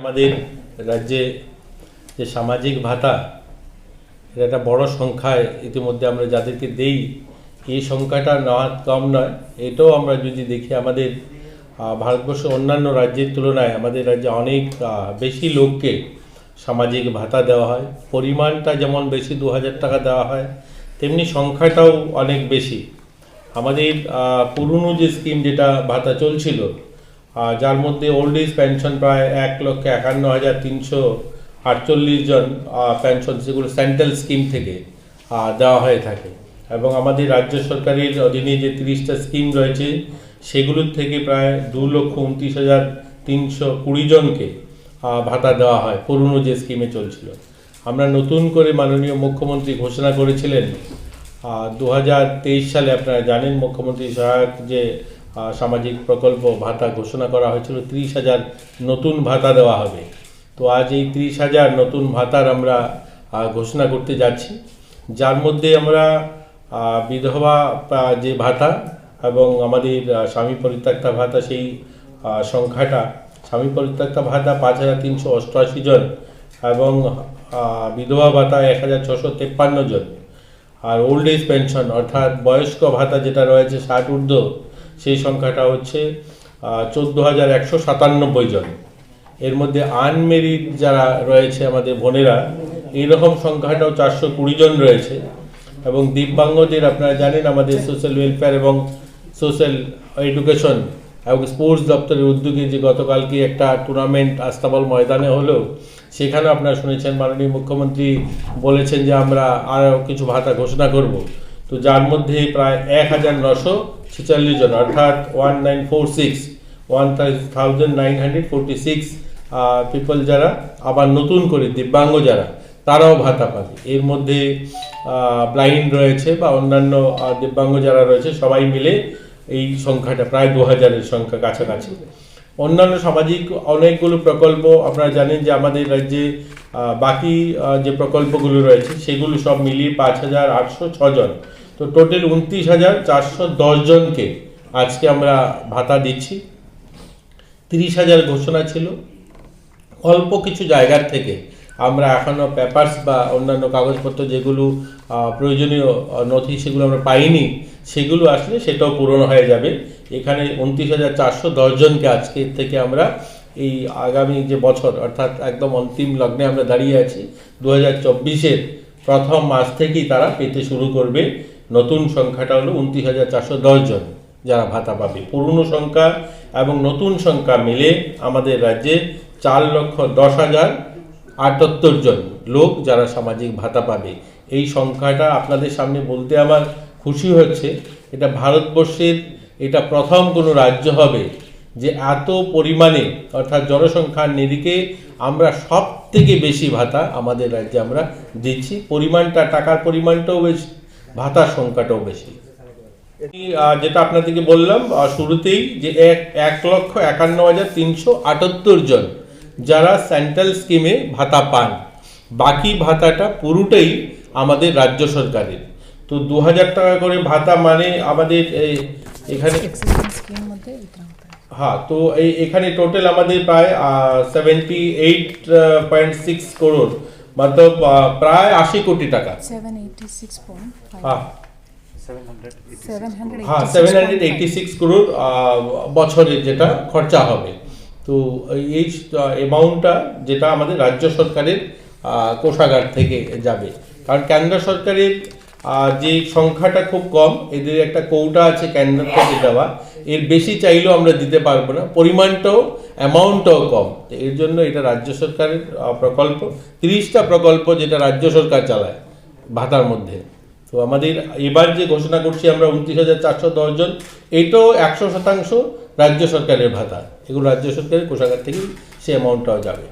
আমাদের রাজ্যে যে সামাজিক ভাতা, এটা একটা বড় সংখ্যায় ইতিমধ্যে আমরা যাদেরকে দেই, এই সংখ্যাটা নেওয়া কম নয়। এটাও আমরা যদি দেখি আমাদের ভারতবর্ষের অন্যান্য রাজ্যের তুলনায়, আমাদের রাজ্যে অনেক বেশি লোককে সামাজিক ভাতা দেওয়া হয়। পরিমাণটা যেমন বেশি দু হাজার টাকা দেওয়া হয়, তেমনি সংখ্যাটাও অনেক বেশি। আমাদের পুরনো যে স্কিম যেটা ভাতা চলছিল যার মধ্যে ওল্ড এজ পেনশন প্রায় এক লক্ষ একান্ন হাজার তিনশো আটচল্লিশ জন পেনশন সেগুলো সেন্ট্রাল স্কিম থেকে দেওয়া হয়ে থাকে। এবং আমাদের রাজ্য সরকারের অধীনে যে তিরিশটা স্কিম রয়েছে, সেগুলোর থেকে প্রায় দু লক্ষ উনত্রিশ হাজার তিনশো কুড়ি জনকে ভাতা দেওয়া হয়, পুরনো যে স্কিমে চলছিল। আমরা নতুন করে মাননীয় মুখ্যমন্ত্রী ঘোষণা করেছিলেন দু হাজার তেইশ সালে, আপনারা জানেন মুখ্যমন্ত্রী সহায়ক যে সামাজিক প্রকল্প ভাতা ঘোষণা করা হয়েছিল, ত্রিশ হাজার নতুন ভাতা দেওয়া হবে। তো আজ এই ত্রিশ হাজার নতুন ভাতার আমরা ঘোষণা করতে যাচ্ছি। যার মধ্যে আমরা বিধবা যে ভাতা এবং আমাদের স্বামী পরিত্যক্তা ভাতা, সেই সংখ্যাটা, স্বামী পরিত্যক্তা ভাতা পাঁচ হাজার তিনশো অষ্টআশি জন এবং বিধবা ভাতা এক হাজার ছশো তেপ্পান্ন জন। আর ওল্ড এজ পেনশন, অর্থাৎ বয়স্ক ভাতা যেটা রয়েছে, ষাট ঊর্ধ্ব সেই সংখ্যাটা হচ্ছে চোদ্দ হাজার একশো সাতানব্বই জন। এর মধ্যে আনমেরিড যারা রয়েছে আমাদের বোনেরা, এইরকম সংখ্যাটাও চারশো কুড়ি জন রয়েছে। এবং দিব্যাঙ্গদের আপনারা জানেন, আমাদের সোশ্যাল ওয়েলফেয়ার এবং সোশ্যাল এডুকেশন এবং স্পোর্টস দপ্তরের উদ্যোগে যে গতকালকে একটা টুর্নামেন্ট আস্তাবল ময়দানে হলো, সেখানে আপনারা শুনেছেন, মাননীয় মুখ্যমন্ত্রী বলেছেন যে আমরা আরও কিছু ভাতা ঘোষণা করব। তো যার মধ্যে প্রায় এক হাজার নশো ছেচল্লিশ জন, অর্থাৎ one nine four six one thousand nine hundred forty six people যারা, আবার নতুন করে দিব্যাঙ্গ যারা, তারাও ভাতা পাবে। এর মধ্যে ব্লাইন্ড রয়েছে বা অন্যান্য দিব্যাঙ্গ যারা রয়েছে, সবাই মিলে এই সংখ্যাটা প্রায় দু হাজারের সংখ্যা কাছাকাছি। অন্যান্য সামাজিক অনেকগুলো প্রকল্প, আপনারা জানেন যে আমাদের রাজ্যে বাকি যে প্রকল্পগুলো রয়েছে, সেগুলো সব মিলিয়ে পাঁচ হাজার আটশো ছজন। তো টোটাল উনত্রিশ হাজার চারশো দশ জনকে আজকে আমরা ভাতা দিচ্ছি। তিরিশ হাজার ঘোষণা ছিল। অল্প কিছু জায়গার থেকে আমরা এখনও পেপারস বা অন্যান্য কাগজপত্র যেগুলো প্রয়োজনীয় নথি সেগুলো আমরা পাইনি, সেগুলো আসলে সেটাও পূরণ হয়ে যাবে। এখানে উনত্রিশ হাজার চারশো দশজনকে আজকে থেকে আমরা এই আগামী যে বছর, অর্থাৎ একদম অন্তিম লগ্নে আমরা দাঁড়িয়ে আছি, দু হাজার চব্বিশের প্রথম মাস থেকেই তারা পেতে শুরু করবে। নতুন সংখ্যাটা হলো উনত্রিশ হাজার চারশো জন যারা ভাতা পাবে। পুরনো সংখ্যা এবং নতুন সংখ্যা মিলে আমাদের রাজ্যে চার লক্ষ দশ হাজার আটাত্তর জন লোক যারা সামাজিক ভাতা পাবে। এই সংখ্যাটা আপনাদের সামনে বলতে আমার খুশি হচ্ছে। এটা ভারতবর্ষের, এটা প্রথম কোনো রাজ্য হবে যে এত পরিমাণে অর্থাৎ জনসংখ্যার নিরিখে আমরা সব থেকে বেশি ভাতা আমাদের রাজ্যে আমরা দিচ্ছি। পরিমাণটা, টাকার পরিমাণটাও বেশি ভাতার সংখ্যাটাও বেশি। যেটা আপনাদেরকে বললাম শুরুতেই যে এক এক লক্ষ একান্ন হাজার তিনশো আটাত্তর জন যারা সেন্ট্রাল স্কিমে ভাতা পান বাকি ভাতাটা পুরোটাই আমাদের রাজ্য সরকারের। তো দু হাজার টাকা করে ভাতা মানে আমাদের এখানে হ্যাঁ তো এই এখানে টোটাল আমাদের প্রায় seventy eight point six crore ah, প্রায় আশি কোটি টাকা। 786.5 হ্যাঁ। 786.5 হ্যাঁ seven hundred eighty six crore বছরে যেটা খরচা হবে। তো এই অ্যামাউন্টটা যেটা আমাদের রাজ্য সরকারের কোষাগার থেকে যাবে। কারণ কেন্দ্র সরকারের যে সংখ্যাটা খুব কম, এদের একটা কৌটা আছে কেন্দ্র থেকে দেওয়া, এর বেশি চাইলেও আমরা দিতে পারব না। পরিমাণটাও অ্যামাউন্টটাও কম। এর জন্য এটা রাজ্য সরকারের প্রকল্প, তিরিশটা প্রকল্প যেটা রাজ্য সরকার চালায় ভাতার মধ্যে। তো আমাদের এবার যে ঘোষণা করছি আমরা উনত্রিশ হাজার চারশো জন, এটাও একশো শতাংশ রাজ্য সরকারের ভাতা। এগুলো রাজ্য সরকারের কোষাগার থেকেই সে অ্যামাউন্টটাও যাবে।